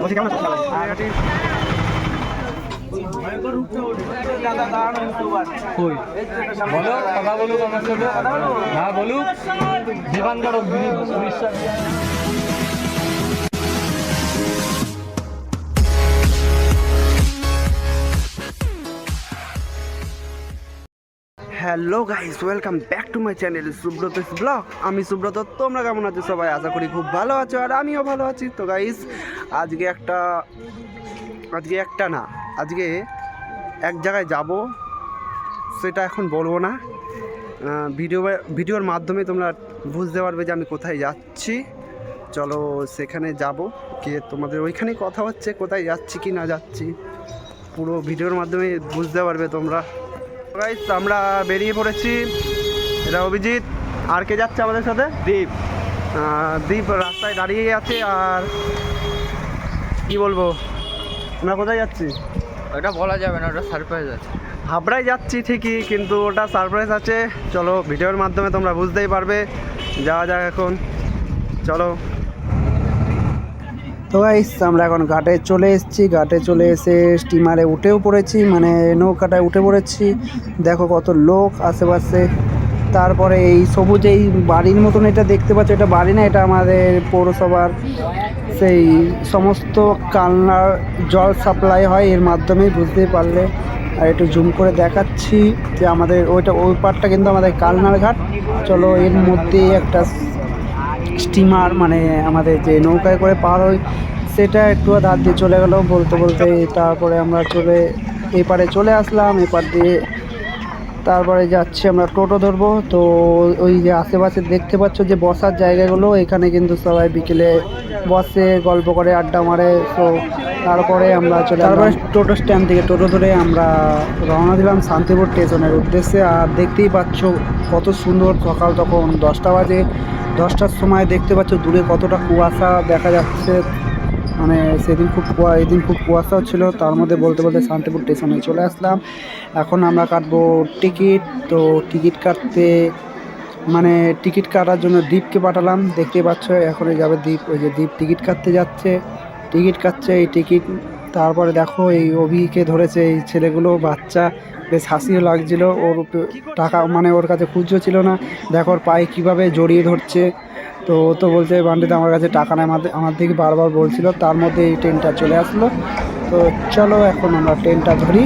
বলছি কেমন আছো? বলো কথা বলুক আমার সাথে। না বলুক। দোকান করো hello guys welcome back to my channel Subrata vlog আমি সুব্রত, তোমরা কেমন আছো সবাই? আশা করি খুব ভালো আছো, আর আমিও ভালো আছি। তো গাইস আজকে একটা আজকে একটা না, আজকে এক জায়গায় যাব, সেটা এখন বলব না। ভিডিও ভিডিওর মাধ্যমে তোমরা বুঝতে পারবে যে আমি কোথায় যাচ্ছি। চলো সেখানে যাব, গিয়ে তোমাদের ওইখানেই কথা হচ্ছে, কোথায় যাচ্ছি, কি না যাচ্ছি। পুরো ভিডিওর মাধ্যমে বুঝতে পারবে তোমরা। গাইস আমরা বেরিয়ে পড়েছি। এটা অভিজিৎ। আর কে যাচ্ছে আমাদের সাথে? দীপ। দীপ রাস্তায় দাঁড়িয়ে আছে আর কি বলব? আমরা কোথায় যাচ্ছি? ওটা বলা যাবে না ওটা সারপ্রাইজ আছে। হাবড়ায় যাচ্ছি ঠিকই কিন্তু ওটা সারপ্রাইজ আছে। চলো ভিডিওর মাধ্যমে তোমরা বুঝতেই পারবে। যাওয়া যাক এখন। চলো। তো গাইস আমরা এখন ঘাটে চলে এসেছি। ঘাটে চলে এসে স্টিমারে উঠেও পড়েছি মানে নৌকাটায় উঠে পড়েছি। দেখো কত লোক আশেপাশে। তারপরে এই সবুজ এই বাড়ির মতন এটা দেখতে পাচ্ছ, এটা বাড়ি না, এটা আমাদের পৌরসভার সেই সমস্ত কালনার জল সাপ্লাই হয়, এর মাধ্যমেই বুঝতেই পারলে। আর একটু জুম করে দেখাচ্ছি যে আমাদের ওইটা, ওই পারটা কিন্তু আমাদের কালনার ঘাট। চলো এর মধ্যেই একটা স্টিমার মানে আমাদের যে নৌকায় করে পার হয় সেটা একটু ধার দিয়ে চলে গেল। বলতে বলতে তারপরে আমরা চলে, এপারে চলে আসলাম, এপার দিয়ে তারপরে যাচ্ছি আমরা টোটো ধরবো। তো ওই যে আশেপাশে দেখতে পাচ্ছ যে বসার জায়গাগুলো, এখানে কিন্তু সবাই বিকেলে বসে গল্প করে, আড্ডা মারে। তো তারপরে আমরা চলে তারপরে টোটো স্ট্যান্ড থেকে টোটো ধরে আমরা রওনা দিলাম শান্তিপুর স্টেশনের উদ্দেশ্যে। আর দেখতেই পাচ্ছ কত সুন্দর সকাল তখন দশটা বাজে। দশটার সময় দেখতে পাচ্ছ দূরে কতটা কুয়াশা দেখা যাচ্ছে। মানে সেদিন খুব কুয়া এদিন খুব কুয়াশাও ছিল, তার মধ্যে বলতে বলতে শান্তিপুর স্টেশনে চলে আসলাম। এখন আমরা কাটবো টিকিট, তো টিকিট কাটতে মানে টিকিট কাটার জন্য দ্বীপকে পাঠালাম। দেখতে পাচ্ছ, এখনই যাবে দ্বীপ ওই যে দ্বীপ টিকিট কাটতে যাচ্ছে। টিকিট কাটছে, এই টিকিট, তারপরে দেখো এই অভিকে ধরেছে এই ছেলেগুলো, বাচ্চা, বেশ হাসিও লাগছিল। ওর টাকা মানে ওর কাছে খুঁজো ছিল না। দেখো ওর পায়ে কীভাবে জড়িয়ে ধরছে। তো ও তো বলছে বান্ডিতে আমার কাছে টাকা নেই। আমার দিকে বারবার বলছিল তার মধ্যে এই ট্রেনটা চলে আসলো। তো চলো এখন আমরা ট্রেনটা ধরি।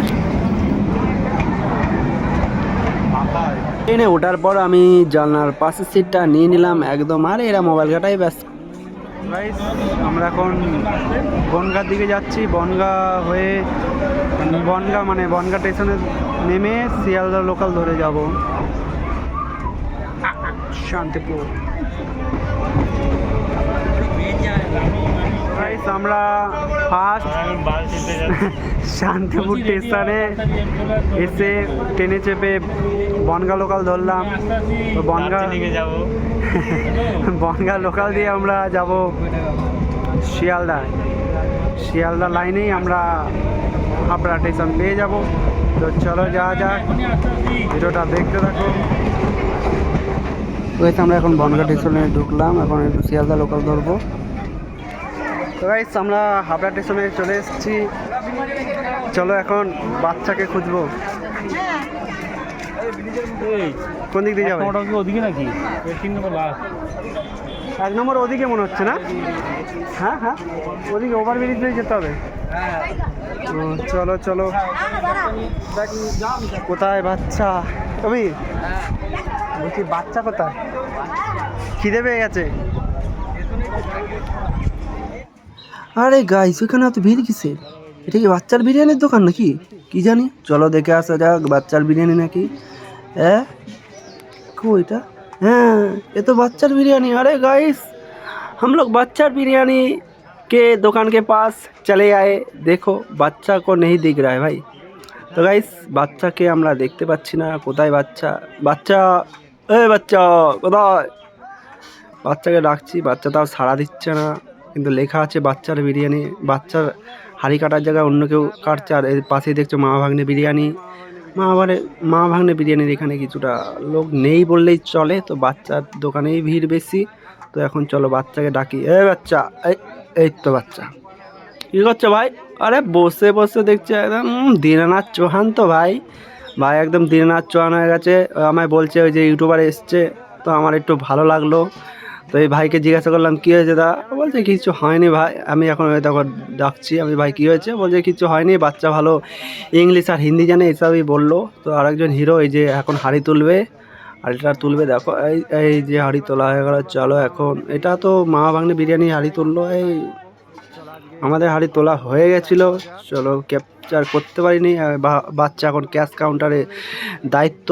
ট্রেনে ওঠার পর আমি জানলার পাশের সিটটা নিয়ে নিলাম একদম আর এরা মোবাইল ঘাটাই ব্যাস আমরা এখন বনগার দিকে যাচ্ছি। বনগা হয়ে বনগা মানে বনগা স্টেশনে নেমে শিয়ালদা লোকাল ধরে যাব। শান্তিপুর। আমরা ফার্স্ট শান্তিপুর স্টেশনে এসে ট্রেনে চেপে বনগা লোকাল ধরলাম। বনগা যাব। বনগা লোকাল দিয়ে আমরা যাব শিয়ালদা। শিয়ালদা লাইনেই আমরা হাবড়া স্টেশন পেয়ে যাব। তো চলো যাওয়া যাক। ভিডিওটা দেখতে থাকো। ওইতে আমরা এখন বনগা স্টেশনে ঢুকলাম। এখন একটু শিয়ালদা লোকাল ধরবো। তো গাইস আমরা হাবড়া স্টেশনে চলে এসেছি। চলো এখন বাচ্চাকে খুঁজবো। কোন দিক দিয়ে যাবে? ওদিকে নাকি? তিন নম্বর লাস্ট এক নম্বর ওদিকে মনে হচ্ছে না? হ্যাঁ হ্যাঁ। ওদিকে ওভার ব্রিজ দিয়ে যেতে হবে। চলো চলো। কোথায় বাচ্চা? কবি বলছি বাচ্চা কোথায়? খিদে পেয়ে গেছে। আরে গাইস ওইখানে এত ভিড় কিসের এটা কি বাচ্চার বিরিয়ানির দোকান নাকি কি জানি চলো দেখে আসা যাক বাচ্চার বিরিয়ানি নাকি হ্যাঁ कोईटा हाँ ये तो बच्चर बिरयानी अरे गाइस हम लोग बच्चर बिरयानी के दुकान के पास चले आए देखो বাচ্চা को नहीं दिख रहा है भाई তো গাইস বাচ্চাকে আমরা দেখতে পাচ্ছি না কোথায় বাচ্চা বাচ্চা এ বাচ্চা কোথায় বাচ্চাকে ডাকছি বাচ্চা তাও সাড়া দিচ্ছে না কিন্তু লেখা আছে বাচ্চার বিরিয়ানি, বাচ্চার হাড়ি কাটার জায়গায় অন্য কেউ কাটছে, আর এর পাশেই দেখছ মা ভাগ্নে বিরিয়ানি। মা আবার, মা ভাগ্নে বিরিয়ানির এখানে কিছুটা লোক নেই বললেই চলে, তো বাচ্চার দোকানেই ভিড় বেশি। তো এখন চলো বাচ্চাকে ডাকি। এ বাচ্চা, এই এই তো বাচ্চা। কী করছ ভাই? আরে বসে বসে দেখছি একদম দীনানাথ চৌহান তো ভাই। ভাই একদম দীনানাথ চৌহান হয়ে গেছে। আমায় বলছে ওই যে ইউটিউবার এসছে, তো আমার একটু ভালো লাগল। তো এই ভাইকে জিজ্ঞাসা করলাম, কী হয়েছে দা? বলছে, কিছু হয়নি ভাই, আমি এখন দেখো ডাকছি, আমি ভাই, কী হয়েছে? বলছে, কিছু হয়নি, বাচ্চা ভালো, ইংলিশ আর হিন্দি জানে, এসবই বলল। তো আরেকজন হিরো, এই যে এখন হাড়ি তুলবে, হাঁড়িটা তুলবে, দেখো, এই এই যে হাঁড়ি তোলা হয়ে গেলো, চলো এখন। এটা তো মা বাংলা বিরিয়ানি হাঁড়ি তুললো, এই আমাদের হাঁড়ি তোলা হয়ে গেছিল, চলো ক্যাপচার করতে পারিনি বাচ্চা এখন ক্যাশ কাউন্টারে দায়িত্ব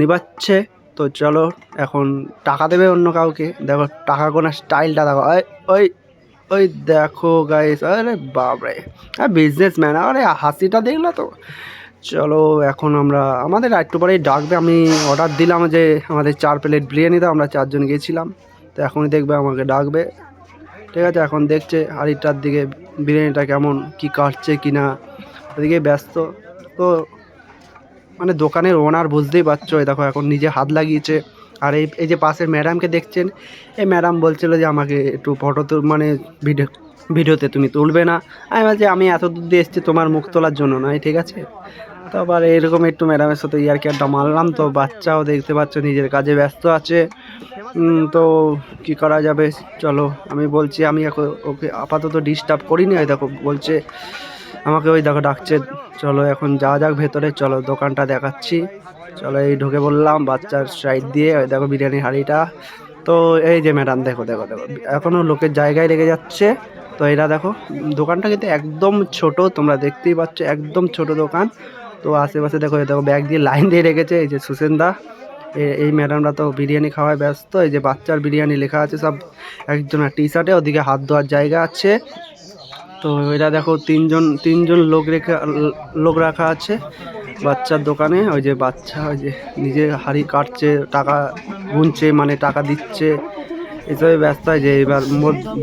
নিবাচ্ছে। তো চলো, এখন টাকা দেবে অন্য কাউকে। দেখো, টাকা গোনার স্টাইলটা দেখো। ওই ওই ওই দেখো গাইস আরে বাপরে। আর বিজনেসম্যান আরে, হাসিটা দেখল তো। চলো, এখন আমরা, আমাদের একটু পরেই ডাকবে। আমি অর্ডার দিলাম যে, আমাদের চার প্লেট বিরিয়ানি দাও। আমরা চারজন গিয়েছিলাম তো এখনই দেখবে আমাকে ডাকবে। ঠিক আছে, এখন দেখছে আড়িটার দিকে বিরিয়ানিটা কেমন, কি কাটছে কি না ওদিকে ব্যস্ত। তো মানে দোকানের ওনার বুঝতেই পারছ দেখো এখন নিজে হাত লাগিয়েছে। আর এই এই যে পাশের ম্যাডামকে দেখছেন, এই ম্যাডাম বলছিল যে আমাকে একটু ফটো তুল মানে ভিডিও ভিডিওতে তুমি তুলবে না। আমি বলছি, আমি এত দূর দিয়ে এসেছি তোমার মুখ তোলার জন্য নয় ঠিক আছে? তো আবার এরকম একটু ম্যাডামের সাথে ইয়ার ক্যারটা মারলাম, তো বাচ্চাও দেখতে পাচ্ছ নিজের কাজে ব্যস্ত আছে। তো কি করা যাবে? চলো, আমি বলছি, আমি এখন ওকে আপাতত ডিস্টার্ব করিনি দেখো বলছে আমাকে ওই দেখো ডাকছে, চলো এখন যাওয়া যাক ভেতরে, চলো দোকানটা দেখাচ্ছি। চলো এই ঢুকে বললাম বাচ্চার সাইড দিয়ে, ওই দেখো বিরিয়ানি হাঁড়িটা। তো এই যে ম্যাডাম, দেখো দেখো দেখো এখনও লোকের জায়গায় লেগে যাচ্ছে। তো এরা দেখো, দোকানটা কিন্তু একদম ছোট, তোমরা দেখতেই পাচ্ছ, একদম ছোট দোকান। তো আশেপাশে দেখো দেখো ব্যাগ দিয়ে লাইন দিয়ে রেখেছে, এই যে সুসেনদা। এই ম্যাডামরা তো বিরিয়ানি খাওয়ায় ব্যস্ত, এই যে বাচ্চার বিরিয়ানি লেখা আছে সব একজনের টি শার্টে ওদিকে হাত ধোয়ার জায়গা আছে। তো এটা দেখো তিনজন তিনজন লোক রেখে লোক রাখা আছে বাচ্চার দোকানে। ওই যে বাচ্চা ওই যে নিজে হাড়ি কাটছে টাকা গুনছে মানে টাকা দিচ্ছে। এসবে ব্যস্ত হয় যে এবার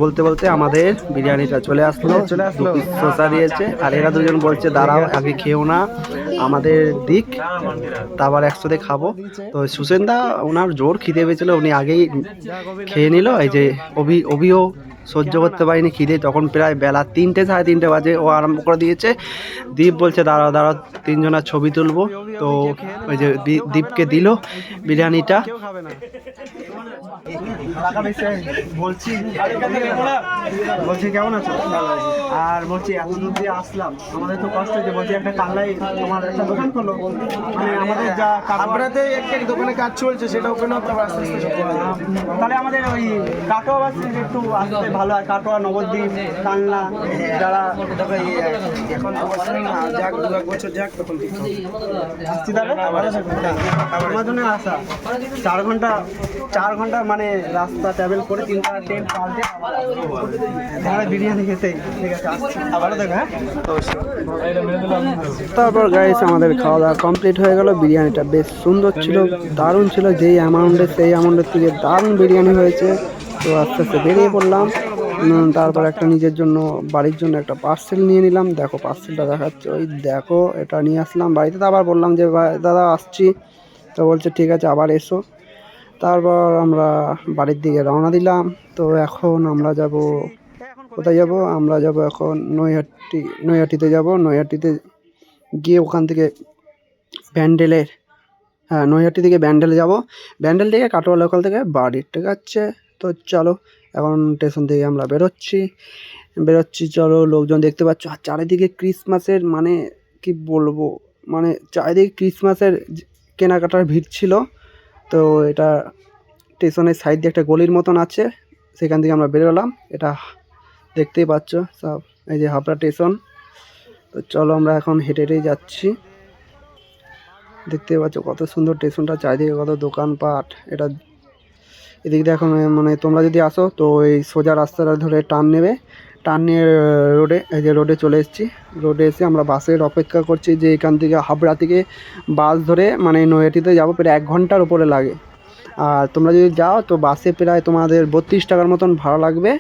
বলতে বলতে আমাদের বিরিয়ানিটা চলে আসলো। চলে আসলো। শসা দিয়েছে। আর এরা দুজন বলছে দাঁড়াও আগে খেও না। আমাদের দিক তারপর একসাথে খাব। তো সুসেনদা ওনার জোর খিদে পেয়েছিল। উনি আগেই খেয়ে নিল। এই যে অভি অভিও সহ্য করতে পারিনি, খিদে। তখন প্রায় বেলা তিনটে সাড়ে তিনটে বাজে ও আরম্ভ করে দিয়েছে। দীপ বলছে, দাঁড়াও দাঁড়াও, তিনজনের ছবি তুলবো। তো ওই যে দীপকে দিল বিরিয়ানিটা। বলছি বলছি কেমন আছো? আর বলছি এত দূর দিয়ে আসলাম। আমাদের তো কষ্ট হচ্ছে। বলছি একটা কাল্লাই তোমার একটা দোকান করল। মানে আমাদের যা আপনাদের একটা দোকানে কাজ চলছে সেটা ওপেন হবে আস্তে আস্তে তাহলে আমাদের ওই কাটোয়া বাস একটু আসতে ভালো হয়। কাটোয়া নবদ্বীপ কালনা যারা এখন তো যাক দু এক বছর যাক তখন আসছি তাহলে? আমার জন্য আসা। চার ঘণ্টা চার ঘণ্টা মানে রাস্তা ট্রাভেল করে ট্রেন পাল্টে বিরিয়ানি খেতে দেখো হ্যাঁ? তারপর গাইস আমাদের খাওয়া দাওয়া কমপ্লিট হয়ে গেল। বিরিয়ানিটা বেশ সুন্দর ছিল দারুণ ছিল। যেই অ্যামাউন্টে সেই অ্যামাউন্টের থেকে দারুণ বিরিয়ানি হয়েছে। তো আস্তে আস্তে বেরিয়ে পড়লাম। তারপর একটা নিজের জন্য বাড়ির জন্য একটা পার্সেল নিয়ে নিলাম। দেখো পার্সেলটা দেখাচ্ছে। ওই দেখো এটা নিয়ে আসলাম। বাড়িতে তো আবার বললাম যে "ভাই, দাদা আসছি। তো বলছে ঠিক আছে আবার এসো। তারপর আমরা বাড়ির দিকে রওনা দিলাম। তো এখন আমরা যাব কোথায় যাব? আমরা যাব এখন নৈহাটি, নৈহাটিতে যাব। নৈহাটিতে গিয়ে ওখান থেকে ব্যান্ডেলের হ্যাঁ নৈহাটি থেকে ব্যান্ডেলে যাব। ব্যান্ডেল থেকে কাটোয়া লোকাল থেকে বাড়ি, ঠিক আছে? তো চলো, এখন স্টেশন থেকে আমরা বেরোচ্ছি। বেরোচ্ছি, চলো, লোকজন দেখতে পাচ্ছ। আর চারিদিকে ক্রিসমাসের মানে কি বলব? মানে চারিদিকে ক্রিসমাসের কেনাকাটার ভিড় ছিল। তো এটা স্টেশনের সাইড দিয়ে একটা গলির মতন আছে, সেখান থেকে আমরা বেরোলাম। এটা দেখতেই পাচ্ছ, সব এই যে হাবড়া স্টেশন তো চলো আমরা এখন হেঁটে হেঁটেই যাচ্ছি। দেখতে পাচ্ছ কত সুন্দর স্টেশনটা চারিদিকে কত দোকানপাট। এটা এদিক দিয়ে এখন মানে তোমরা যদি আসো, তো এই সোজা রাস্তাটা ধরে টার্ন নেবে। টার্ন রোডে, এই যে রোডে চলে এসেছি। রোডে এসে আমরা বাসের অপেক্ষা করছি যে এখান থেকে হাবড়া থেকে বাস ধরে মানে নৈহাটিতে যাব, প্রায় এক ঘণ্টার উপরে লাগে। আর তোমরা যদি যাও, তো বাসে প্রায় তোমাদের বত্রিশ টাকার মতন ভাড়া লাগবে।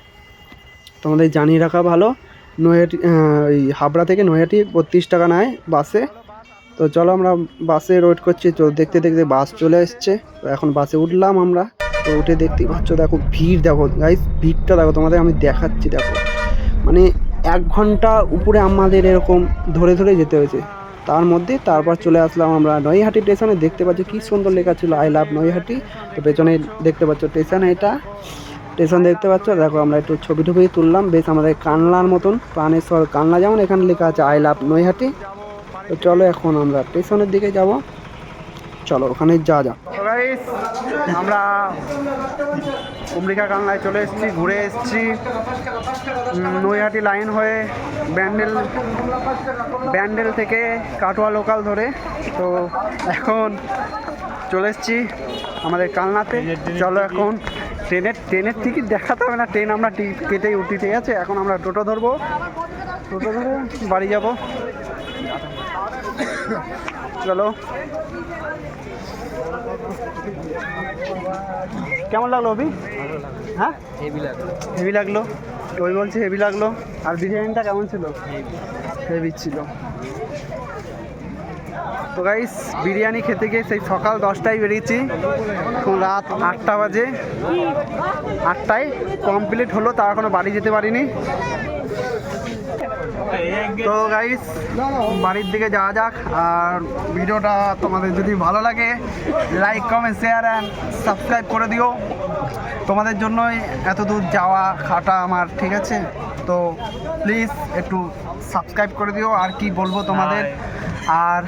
তোমাদের জানিয়ে রাখা ভালো, নৈহাটি ওই হাবড়া থেকে নৈহাটি বত্রিশ টাকা নেয় বাসে। তো চলো আমরা বাসে ওয়েট করছি, তো দেখতে দেখতে বাস চলে এসছে। তো এখন বাসে উঠলাম আমরা। তো উঠে দেখতেই পাচ্ছ, দেখো ভিড়, দেখো গাইস ভিড়টা দেখো, তোমাদের আমি দেখাচ্ছি, দেখো। মানে এক ঘণ্টা উপরে আমাদের এরকম ধরে ধরে যেতে হয়েছে। তার মধ্যে তারপর চলে আসলাম আমরা নৈহাটি স্টেশনে। দেখতে পাচ্ছি কি সুন্দর লেখা ছিল, আই লাভ নৈহাটি তো পেছনে দেখতে পাচ্ছ স্টেশন এটা। স্টেশন দেখতে পাচ্ছ, দেখো আমরা একটু ছবি টবি তুললাম, বেশ আমাদের কানলার মতন, প্রাণেশ্বর কানলা যেমন এখানে লেখা আছে, আই লাভ নৈহাটি তো চলো এখন আমরা স্টেশনের দিকে যাব। চলো ওখানে যা যা। যা আমরা কুমড়িকা কানলায় চলে এসেছি ঘুরে এসেছি। নৈহাটি লাইন হয়ে ব্যান্ডেল ব্যান্ডেল থেকে কাটোয়া লোকাল ধরে। তো এখন চলে এসেছি আমাদের কালনাতে। চলো এখন ট্রেনের ট্রেনের টিকিট দেখাতে হবে না। ট্রেন আমরা টিকিট কেটেই উঠি ঠিক আছে? এখন আমরা টোটো ধরবো। টোটো ধরে বাড়ি যাব। চলো। কেমন লাগল অভি? হ্যাঁ? হেভি লাগল। হেভি লাগল? ওই বলছে হেভি লাগল। আর বিরিয়ানিটা কেমন ছিল? হেভি ছিল। তো গাইস বিরিয়ানি খেতে গিয়ে সেই সকাল দশটায় বেরিয়েছি। এখন রাত আটটা বাজে। আটটায় কমপ্লিট হলো তার এখনও বাড়ি যেতে পারিনি। তো গাইস বাড়ির দিকে যাওয়া যাক আর ভিডিওটা তোমাদের যদি ভালো লাগে like comment share and subscribe করে দিও। তোমাদের জন্যই এত দূর যাওয়া খাটা আমার ঠিক আছে? তো প্লিজ একটু সাবস্ক্রাইব করে দিও আর কি বলব তোমাদের? আর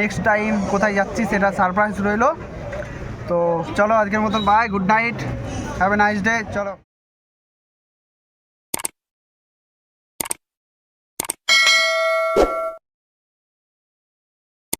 নেক্সট টাইম কোথায় যাচ্ছি সেটা সারপ্রাইজ রইল। তো চলো আজকের মতন bye good night have a nice day চলো।